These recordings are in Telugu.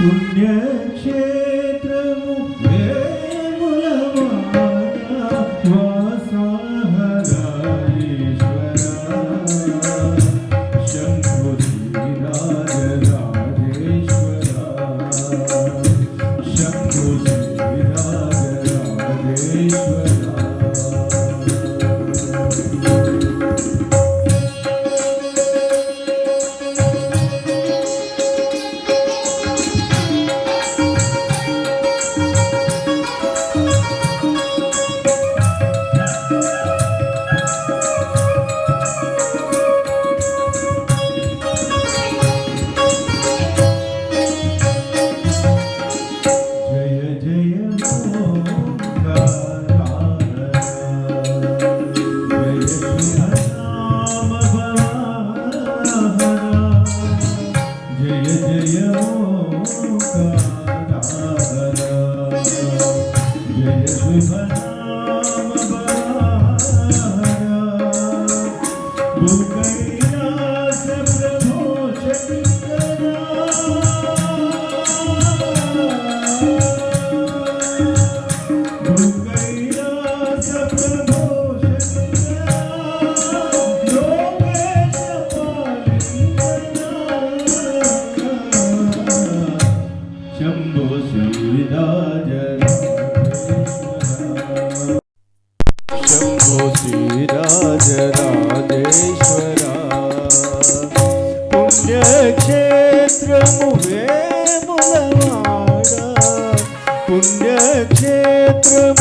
పుణ్యక్షేత్రము పుణ్యక్షేత్రము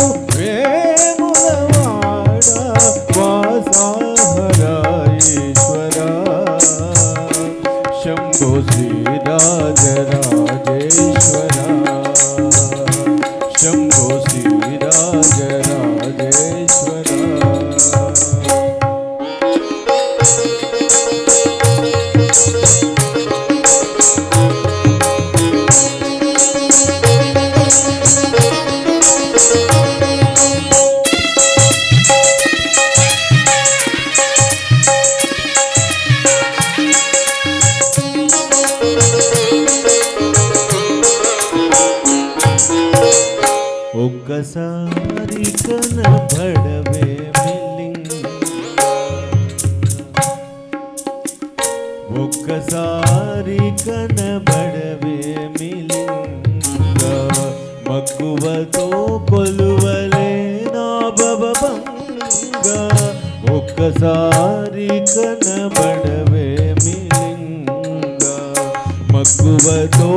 ఒక్కసారి కనబడవే మిల్లింగ ఒక్కసారి కనబడవే మిలింగ మక్కువతో కొలువలే నా భవభంగ. ఒక్కసారి కనబడవే మిలింగ. మక్కువతో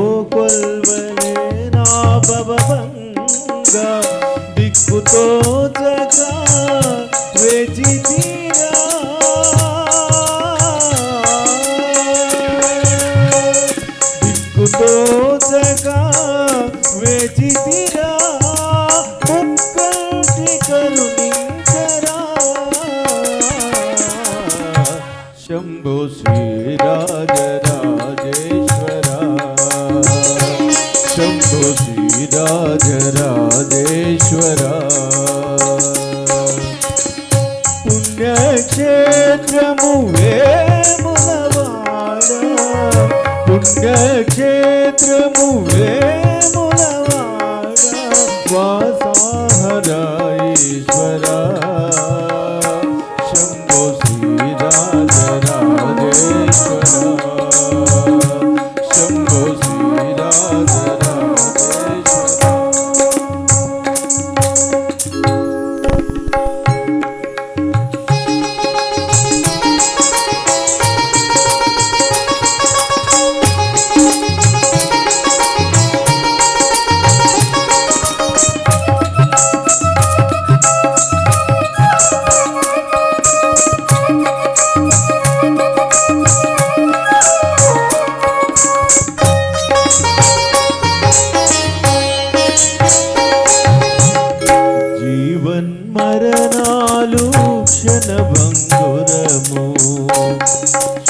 దిక్కుతో జగా వేచి తీరా దిక్కుతో జగా వేచి తీరా ముక్కంటి కరుణించరా శంభో శ్రీరాజ రాజేశ్వర పుణ్యక్షేత్రము వేములవాడ. పుణ్యక్షేత్రము వేములవాడ. వాసాహరాయేశ్వర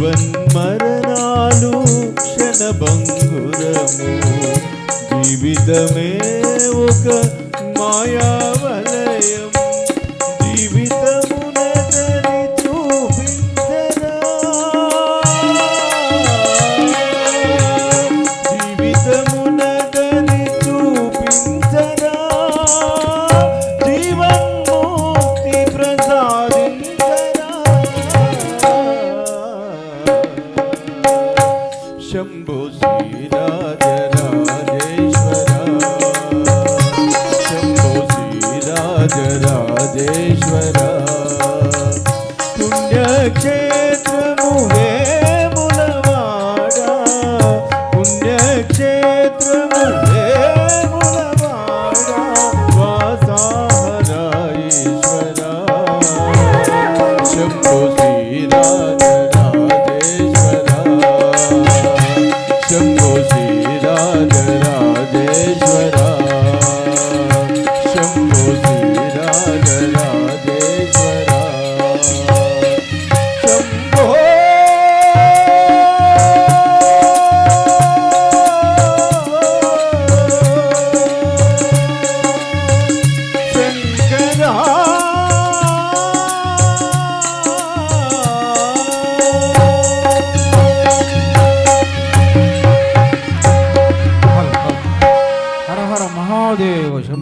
జీవన్ మరణాలు క్షణభంగురము జీవితమే ఒక మాయావలయం